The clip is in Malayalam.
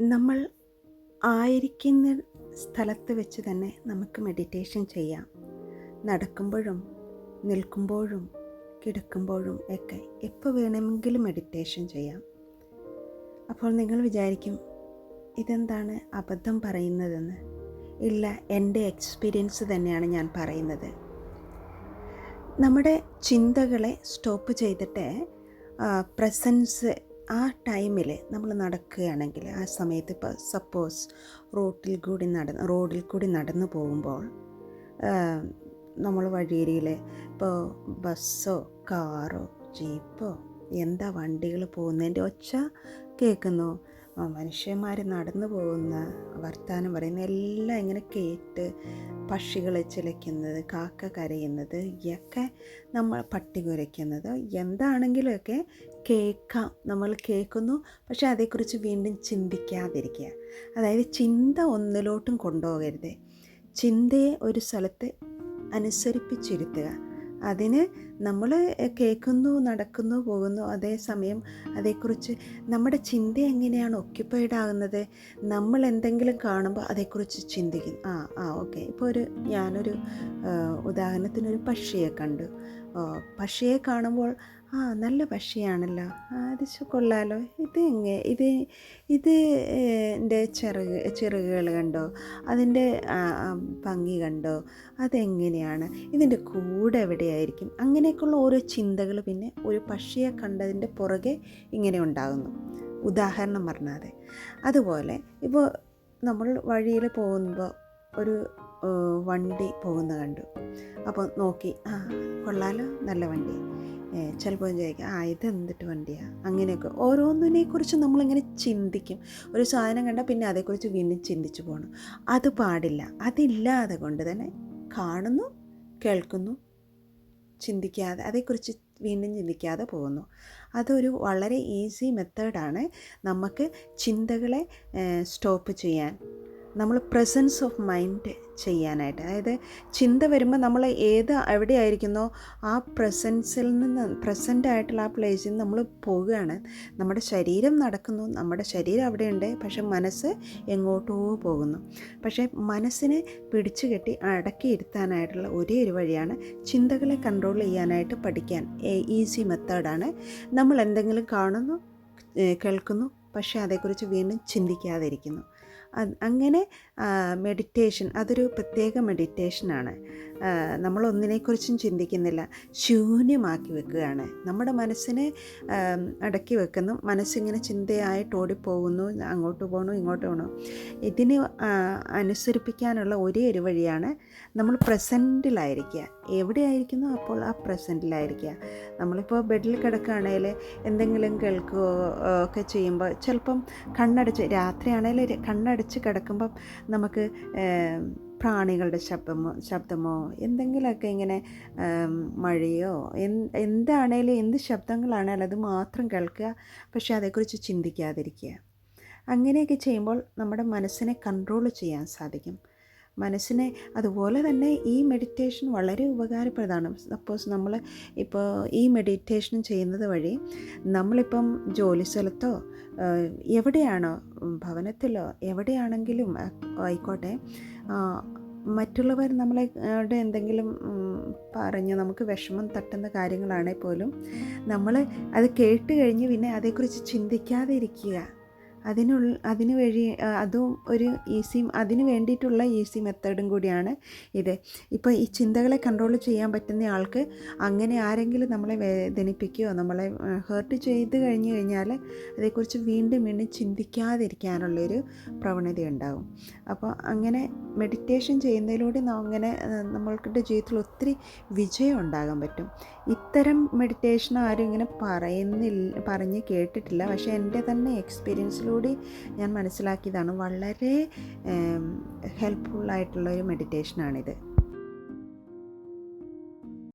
നമ്മൾ ആയിരിക്കുന്ന സ്ഥലത്ത് വെച്ച് തന്നെ നമുക്ക് മെഡിറ്റേഷൻ ചെയ്യാം. നടക്കുമ്പോഴും നിൽക്കുമ്പോഴും കിടക്കുമ്പോഴും ഒക്കെ എപ്പോൾ വേണമെങ്കിലും മെഡിറ്റേഷൻ ചെയ്യാം. അപ്പോൾ നിങ്ങൾ വിചാരിക്കും ഇതെന്താണ് അബദ്ധം പറയുന്നതെന്ന്? ഇല്ല എന്റെ എക്സ്പീരിയൻസ് തന്നെയാണ് ഞാൻ പറയുന്നത്. നമ്മുടെ ചിന്തകളെ സ്റ്റോപ്പ് ചെയ്തിട്ട് പ്രസൻസ് ആ ടൈമിൽ നമ്മൾ നടക്കുകയാണെങ്കിൽ ആ സമയത്ത് ഇപ്പോൾ സപ്പോസ് റോട്ടിൽ കൂടി നടന്ന് റോഡിൽ കൂടി നടന്നു പോകുമ്പോൾ നമ്മൾ വഴിയരിയിൽ ഇപ്പോൾ ബസ്സോ കാറോ ജീപ്പോ എന്താ വണ്ടികൾ പോകുന്നതിന്റെ ഒച്ച കേൾക്കുന്നു? മനുഷ്യന്മാർ നടന്നു പോകുന്ന വർത്തമാനം പറയുന്ന എല്ലാം ഇങ്ങനെ കേട്ട് പക്ഷികളെ ചിലയ്ക്കുന്നത് കാക്ക കരയുന്നത് ഒക്കെ നമ്മൾ പട്ടി കുരയ്ക്കുന്നത്. എന്താണെങ്കിലുമൊക്കെ കേൾക്കാം. നമ്മൾ കേൾക്കുന്നു പക്ഷേ അതേക്കുറിച്ച് വീണ്ടും ചിന്തിക്കാതിരിക്കുക. അതായത് ചിന്ത ഒന്നിലോട്ടും കൊണ്ടുപോകരുത്. ചിന്തയെ ഒരു സ്ഥലത്ത് അനുസരിപ്പിച്ചിരുത്തുക. അതിന് നമ്മൾ കേൾക്കുന്നു നടക്കുന്നു പോകുന്നു അതേസമയം അതേക്കുറിച്ച് നമ്മുടെ ചിന്ത എങ്ങനെയാണ് ഒക്യുപ്പൈഡ് ആകുന്നത് നമ്മൾ എന്തെങ്കിലും കാണുമ്പോൾ അതേക്കുറിച്ച് ചിന്തിക്കുന്നു. ആ ആ ഓക്കെ. ഇപ്പോൾ ഒരു ഞാനൊരു ഉദാഹരണത്തിനൊരു പക്ഷിയെ കണ്ടു. പക്ഷിയെ കാണുമ്പോൾ ആ നല്ല പക്ഷിയാണല്ലോ. അത് കൊള്ളാലോ. ഇത് എങ്ങനെ ഇത് ഇത് എന്റെ ചിറക് ചിറകുകൾ കണ്ടോ? അതിന്റെ ഭംഗി കണ്ടോ? അതെങ്ങനെയാണ്? ഇതിന്റെ കൂടെ എവിടെയായിരിക്കും? അങ്ങനെയൊക്കെയുള്ള ഓരോ ചിന്തകൾ പിന്നെ ഒരു പക്ഷിയെ കണ്ടതിന്റെ പുറകെ ഇങ്ങനെ ഉണ്ടാകുന്നു. ഉദാഹരണം പറഞ്ഞാതെ. അതുപോലെ ഇപ്പോൾ നമ്മൾ വഴിയിൽ പോകുമ്പോൾ ഒരു വണ്ടി പോകുന്ന കണ്ടു. അപ്പോൾ നോക്കി ആ കൊള്ളാലോ നല്ല വണ്ടി. ചിലപ്പോൾ ചോദിക്കും ആ ഇത് എന്തിട്ട് വണ്ടിയാണ് അങ്ങനെയൊക്കെ. ഓരോന്നിനെക്കുറിച്ച് നമ്മളിങ്ങനെ ചിന്തിക്കും. ഒരു സാധനം കണ്ടാൽ പിന്നെ അതേക്കുറിച്ച് വീണ്ടും ചിന്തിച്ചു പോകണം അത് പാടില്ല. അതില്ലാതെ കൊണ്ട് തന്നെ കാണുന്നു കേൾക്കുന്നു ചിന്തിക്കാതെ അതേക്കുറിച്ച് വീണ്ടും ചിന്തിക്കാതെ പോകുന്നു. അതൊരു വളരെ ഈസി മെത്തേഡാണ്. നമുക്ക് ചിന്തകളെ സ്റ്റോപ്പ് ചെയ്യാൻ നമ്മൾ പ്രസൻസ് ഓഫ് മൈൻഡ് ചെയ്യാനായിട്ട്. അതായത് ചിന്ത വരുമ്പോൾ നമ്മൾ ഏത് എവിടെയായിരിക്കുന്നോ ആ പ്രസൻസിൽ നിന്ന് പ്രസന്റ് ആയിട്ടുള്ള ആ പ്ലേസിൽ നിന്ന് നമ്മൾ പോവുകയാണ്. നമ്മുടെ ശരീരം നടക്കുന്നു. നമ്മുടെ ശരീരം അവിടെയുണ്ട്. പക്ഷെ മനസ്സ് എങ്ങോട്ടോ പോകുന്നു. പക്ഷേ മനസ്സിനെ പിടിച്ചു കെട്ടി അടക്കിയിരുത്താനായിട്ടുള്ള ഒരേ ഒരു വഴിയാണ് ചിന്തകളെ കൺട്രോൾ ചെയ്യാനായിട്ട് പഠിക്കാൻ. ഈസി മെത്തേഡാണ് നമ്മൾ എന്തെങ്കിലും കാണുന്നു കേൾക്കുന്നു പക്ഷേ അതേക്കുറിച്ച് വീണ്ടും ചിന്തിക്കാതിരിക്കുന്നു. അങ്ങനെ മെഡിറ്റേഷൻ അതൊരു പ്രത്യേക മെഡിറ്റേഷനാണ് നമ്മൾ ഒന്നിനെക്കുറിച്ചും ചിന്തിക്കുന്നില്ല. ശൂന്യമാക്കി വെക്കുകയാണ്. നമ്മുടെ മനസ്സിനെ അടക്കി വെക്കുന്നു. മനസ്സിങ്ങനെ ചിന്തയായിട്ട് ഓടിപ്പോകുന്നു. അങ്ങോട്ട് പോകണു ഇങ്ങോട്ട് പോകണു ഇതിന് അനുസരിപ്പിക്കാനുള്ള ഒരേ ഒരു വഴിയാണ് നമ്മൾ പ്രസന്റിലായിരിക്കുക. എവിടെയായിരിക്കുന്നു? അപ്പോൾ ആ പ്രസന്റിലായിരിക്കുക. നമ്മളിപ്പോൾ ബെഡിൽ കിടക്കുകയാണെങ്കിൽ എന്തെങ്കിലും കേൾക്കുകയോ ഒക്കെ ചെയ്യുമ്പോൾ ചിലപ്പം കണ്ണടച്ച് രാത്രിയാണെങ്കിൽ കണ്ണടച്ച് കിടക്കുമ്പം നമുക്ക് പ്രാണികളുടെ ശബ്ദമോ ശബ്ദമോ എന്തെങ്കിലുമൊക്കെ ഇങ്ങനെ മഴയോ എന്താണേലും എന്ത് ശബ്ദങ്ങളാണേലും അത് മാത്രം കേൾക്കുക പക്ഷേ അതേക്കുറിച്ച് ചിന്തിക്കാതിരിക്കുക. അങ്ങനെയൊക്കെ ചെയ്യുമ്പോൾ നമ്മുടെ മനസ്സിനെ കൺട്രോൾ ചെയ്യാൻ സാധിക്കും. മനസ്സിനെ അതുപോലെ തന്നെ ഈ മെഡിറ്റേഷൻ വളരെ ഉപകാരപ്രദമാണ്. സപ്പോസ് നമ്മൾ ഇപ്പോൾ ഈ മെഡിറ്റേഷൻ ചെയ്യുന്നത് വഴി നമ്മളിപ്പം ജോലി സ്ഥലത്തോ എവിടെയാണോ ഭവനത്തിലോ എവിടെയാണെങ്കിലും ആയിക്കോട്ടെ മറ്റുള്ളവർ നമ്മളെ എന്തെങ്കിലും പറഞ്ഞ് നമുക്ക് വിഷമം തട്ടുന്ന കാര്യങ്ങളാണെങ്കിൽ പോലും നമ്മൾ അത് കേട്ട് കഴിഞ്ഞ് പിന്നെ അതേക്കുറിച്ച് ചിന്തിക്കാതെ ഇരിക്കുക അതിനുള്ള അതിന് വഴി അതും ഒരു ഈസി അതിന് വേണ്ടിയിട്ടുള്ള ഈസി മെത്തേഡും കൂടിയാണ് ഇത്. ഇപ്പോൾ ഈ ചിന്തകളെ കൺട്രോൾ ചെയ്യാൻ പറ്റുന്ന ആൾക്ക് അങ്ങനെ ആരെങ്കിലും നമ്മളെ വേദനിപ്പിക്കുകയോ നമ്മളെ ഹേർട്ട് ചെയ്ത് കഴിഞ്ഞു കഴിഞ്ഞാൽ അതേക്കുറിച്ച് വീണ്ടും വീണ്ടും ചിന്തിക്കാതിരിക്കാനുള്ളൊരു പ്രവണത ഉണ്ടാകും അപ്പോൾ അങ്ങനെ മെഡിറ്റേഷൻ ചെയ്യുന്നതിലൂടെ അങ്ങനെ നമ്മൾക്കിന്റെ ജീവിതത്തിൽ ഒത്തിരി വിജയം ഉണ്ടാകാൻ പറ്റും. ഇത്തരം മെഡിറ്റേഷൻ ആരും ഇങ്ങനെ പറയുന്നില്ല പറഞ്ഞ് കേട്ടിട്ടില്ല. പക്ഷേ എന്റെ തന്നെ എക്സ്പീരിയൻസിലൂടെ ഞാൻ മനസ്സിലാക്കിയതാണ്. വളരെ ഹെൽപ്ഫുള്ളായിട്ടുള്ളൊരു മെഡിറ്റേഷനാണിത്